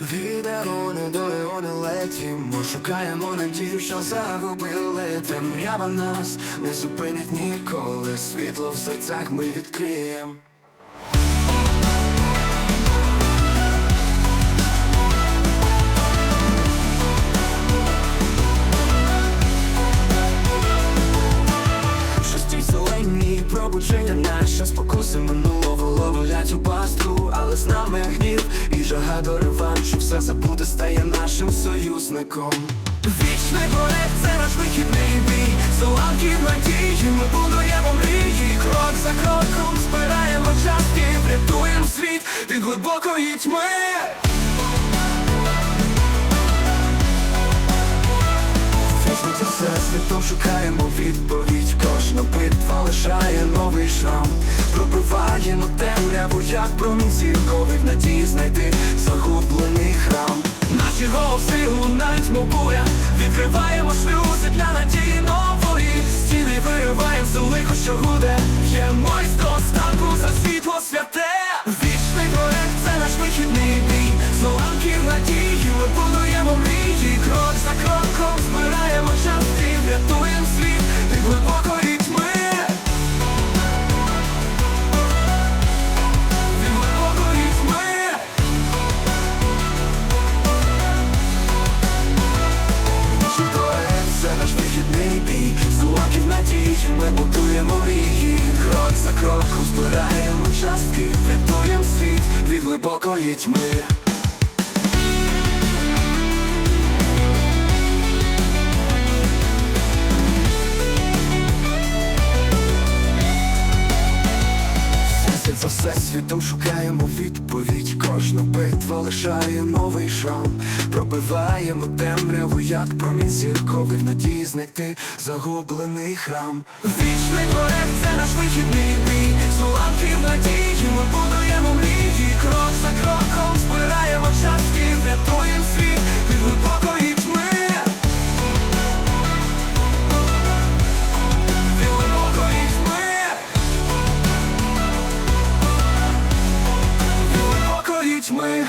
Від Еони до Еони летімо, шукаємо надію, що загубили Темрява нас не зупинить ніколи, світло в серцях ми відкриємо. Пробудження наше. Спокуси минулого ловлять у пасту, але з нами гнів і жага до реваншу. Все забуде стає нашим союзником. Вічний проект це наш вихідний бій, Соланків надії, ми будуємо мрії, крок за кроком збираємо частки, врятуємо світ від глибокої тьми. Фізниці всесвітом шукаємо відповідь новий шрам Пробиває на темряву, як промінь зірковий В надії знайти. Загублений храм. Наші голоси лунають, мов буря Відкриваємо шлюзи для надії нової ми будуємо мрії Крок за кроком збираємо частки Врятуємо світ від глибокої тьми за всесвітом шукаємо відповідь. Кожна битва лишає новий шрам. Пробиваємо темряву, як промінь зірковий надії знайти загублений храм. Вічний проект це наш Ми